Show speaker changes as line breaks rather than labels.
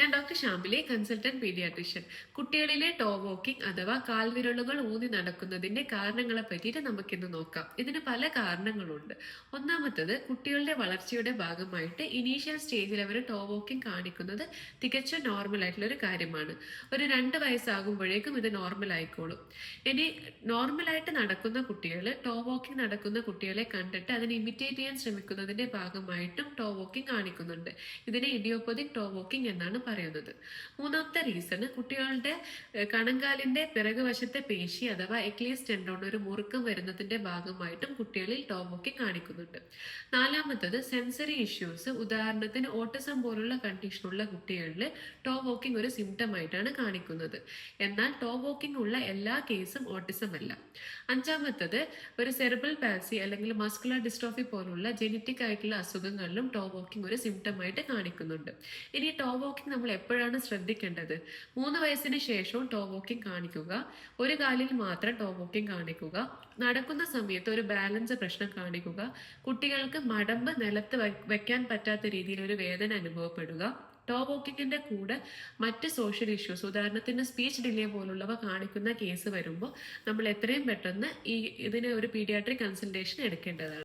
ഞാൻ ഡോക്ടർ ഷാമിലെ consultant paediatrician കുട്ടികളിലെ ടോ വോക്കിംഗ് അഥവാ കാൽവിരലുകൾ ഊന്നി നടക്കുന്നതിന്റെ കാരണങ്ങളെ പറ്റിയിട്ട് നമുക്കിന്ന് നോക്കാം. ഇതിന് പല കാരണങ്ങളുണ്ട്. ഒന്നാമത്തത് കുട്ടികളുടെ വളർച്ചയുടെ ഭാഗമായിട്ട് ഇനീഷ്യൽ സ്റ്റേജിൽ അവർ ടോ വോക്കിംഗ് കാണിക്കുന്നത് തികച്ചും നോർമൽ ആയിട്ടുള്ള ഒരു കാര്യമാണ്. ഒരു രണ്ട് വയസ്സാകുമ്പോഴേക്കും ഇത് നോർമൽ ആയിക്കോളും. ഇനി നോർമലായിട്ട് നടക്കുന്ന കുട്ടികൾ ടോ വോക്കിംഗ് നടക്കുന്ന കുട്ടികളെ കണ്ടിട്ട് അതിനെ ഇമിറ്റേറ്റ് ചെയ്യാൻ ശ്രമിക്കുന്നതിന്റെ ഭാഗമായിട്ടും ടോ വോക്കിംഗ് കാണിക്കുന്നുണ്ട്. ഇതിനെ ഇഡിയോപ്പതിക് ടോ വോക്കിംഗ് എന്നാണ് പറയുന്നത്. മൂന്നാമത്തെ റീസൺ കുട്ടികളുടെ കണങ്കാലിന്റെ പിറകുവശത്തെ പേശി അഥവാ എക്ലീസ് ടെൻഡോൺ ഒരു മുറുക്കം വരുന്നതിന്റെ ഭാഗമായിട്ടും കുട്ടികളിൽ ടോമൊക്കെ കാണിക്കുന്നുണ്ട്. നാലാമത്തത് സെൻസറി ഇഷ്യൂസ് ഉദാഹരണത്തിന് ഓട്ടിസം പോലുള്ള കണ്ടീഷനുള്ള കുട്ടികളിൽ ടോ വോക്കിംഗ് ഒരു സിംറ്റം ആയിട്ടാണ് കാണിക്കുന്നത്. എന്നാൽ ടോ വോക്കിംഗ് ഉള്ള എല്ലാ കേസും ഓട്ടിസം അല്ല. അഞ്ചാമത്തത് ഒരു സെറിബൽ പാൽസി അല്ലെങ്കിൽ മസ്കുലർ ഡിസ്ട്രോഫി പോലുള്ള ജെനറ്റിക് ആയിട്ടുള്ള അസുഖങ്ങളിലും ടോ വോക്കിംഗ് ഒരു സിംറ്റം ആയിട്ട് കാണിക്കുന്നുണ്ട്. ഇനി ടോ വോക്കിംഗ് നമ്മൾ എപ്പോഴാണ് ശ്രദ്ധിക്കേണ്ടത്? മൂന്ന് വയസ്സിന് ശേഷവും ടോ വോക്കിംഗ് കാണിക്കുക. ഒരു കാലിൽ മാത്രം ടോ വോക്കിംഗ് കാണിക്കുക. നടക്കുന്ന സമയത്ത് ഒരു ബാലൻസ് പ്രശ്നം കാണിക്കുക. കുട്ടികൾക്ക് മടമ്പ് നിലത്ത് വെക്കാൻ പറ്റാത്ത രീതിയിൽ ഒരു വേദന അനുഭവപ്പെടുക. ടോ വോക്കിങ്ങിന്റെ കൂടെ മറ്റ് സോഷ്യൽ ഇഷ്യൂസ് ഉദാഹരണത്തിന് സ്പീച്ച് ഡിലേ പോലുള്ളവ കാണിക്കുന്ന കേസ് വരുമ്പോൾ നമ്മൾ എത്രയും പെട്ടെന്ന് ഈ ഇതിന് ഒരു പീഡിയാട്രിക് കൺസൾട്ടേഷൻ എടുക്കേണ്ടതാണ്.